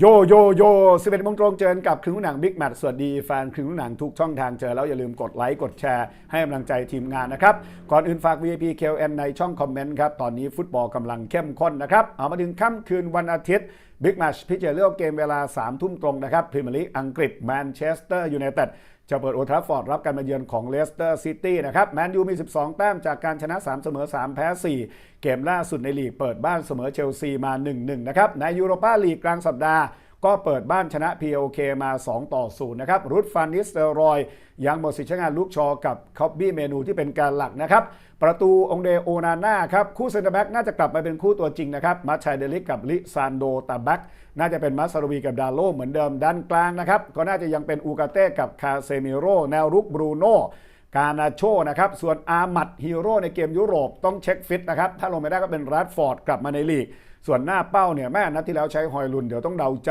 โยโยโย11โมงตรงเจอกับครึ่งหนังบิ๊กแมทสวัสดีแฟนครึ่งหนังทุกช่องทางเจอแล้วอย่าลืมกดไลค์กดแชร์ให้กำลังใจทีมงานนะครับ ก่อนอื่นฝาก VIP KLN ในช่องคอมเมนต์ครับ ตอนนี้ฟุตบอลกำลังเข้มข้นนะครับ เอามาถึงค่ำคืนวันอาทิตย์บิ๊กแมชพิจารณาเกมเวลา3ทุ่มตรงนะครับพรีเมียร์ลีกอังกฤษแมนเชสเตอร์ยูไนเต็ด จะเปิดโอทราฟอร์ดรับการมาเยือนของเลสเตอร์ซิตี้นะครับแมนยูมี 12 แต้มจากการชนะ 3 เสมอ 3 แพ้ 4 เกมล่าสุดในลีกเปิดบ้านเสมอเชลซีมา 1-1 นะครับในยูโรปาลีกกลางสัปดาห์ ก็เปิดบ้านชนะ POK มา 2 ต่อ 0 นะครับ รุดฟานนิสเตอรอย ยังหมดสิทธิ์ใช้งานลูกชอกับคอบบี้เมนูที่เป็นการหลักนะครับ ประตูองเดโอนาน่าครับ คู่เซนเตอร์แบ็กน่าจะกลับมาเป็นคู่ตัวจริงนะครับ มาชัยเดลิกกับลิซานโดตาแบ็กน่าจะเป็นมัสโรวีกับดาโลเหมือนเดิมด้านกลางนะครับ ก็น่าจะยังเป็นอูกาเต้กับคาเซมิโรแนวรุกบรูโน่กานาโชนะครับ ส่วนอามัดฮีโร่ในเกมยุโรปต้องเช็คฟิตนะครับ ถ้าลงไม่ได้ก็เป็นรัดฟอร์ดกลับมาในลีก ส่วนหน้าเป้าเนี่ยแม่นัดที่แล้วใช้ฮอยลุนเดี๋ยวต้องเดาใจ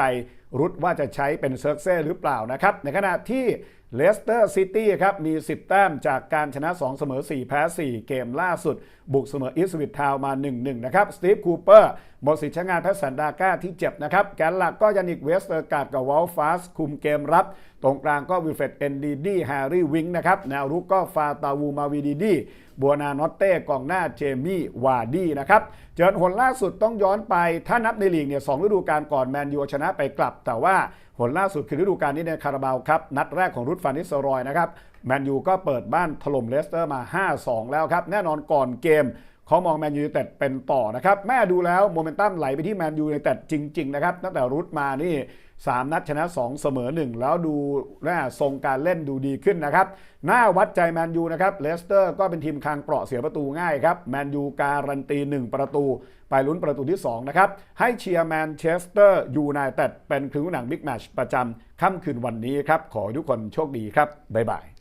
รุดว่าจะใช้เป็นเซิร์กเซ่หรือเปล่านะครับ ในขณะที่เลสเตอร์ซิตี้ครับมี 10 แต้มจากการชนะ 2 เสมอ 4 แพ้ 4 เกมล่าสุด บุกเสมออิสวิตทาวมา 1-1 นะครับสตีฟคูเปอร์หมดสิทธิ์ใช้งานแพทสันดาก้าที่เจ็บนะครับแกนหลักก็ยานิกเวสเตอร์การ์ดกับวอลฟาสคุมเกมรับ ตรงกลางก็วิลเฟตเอนดีดีแฮร์รี่วิงนะครับแนวรุกก็ฟาตาวูมาวีดีดีบัวนานอตเต้กองหน้าเจมี่วาร์ดี้นะครับเจอหนล่าสุดต้องย้อนไปถ้านับในลีกเนี่ยสองฤดูกาลก่อนแมนยูชนะไปกลับ แต่ว่าผลล่าสุดคือฤดูกาลนี้ในคาราบาวครับ นัดแรกของรุดฟานิสซรอยนะครับแมนยูก็เปิดบ้านถล่มเลสเตอร์มา 5-2 แล้วครับ แน่นอนก่อนเกม เขามองแมนยูไนเต็ดเป็นต่อนะครับ แม่ดูแล้วโมเมนตัมไหลไปที่แมนยูไนเต็ดจริง ๆ นะครับตั้งแต่รุดมานี่ 3 นัดชนะ 2 เสมอ 1 แล้วดูน่าทรงการเล่นดูดีขึ้นนะครับ หน้าวัดใจแมนยูนะครับเลสเตอร์ก็เป็นทีมคางเปราะเสียประตูง่ายครับแมนยูการันตี 1 ประตู ไปลุ้นประตูที่ 2 นะครับ ให้เชียร์แมนเชสเตอร์ยูไนเต็ดเป็นครึ่งหนังบิ๊กแมชประจำค่ำคืนวันนี้ครับขอทุกคนโชคดีครับบ๊ายบาย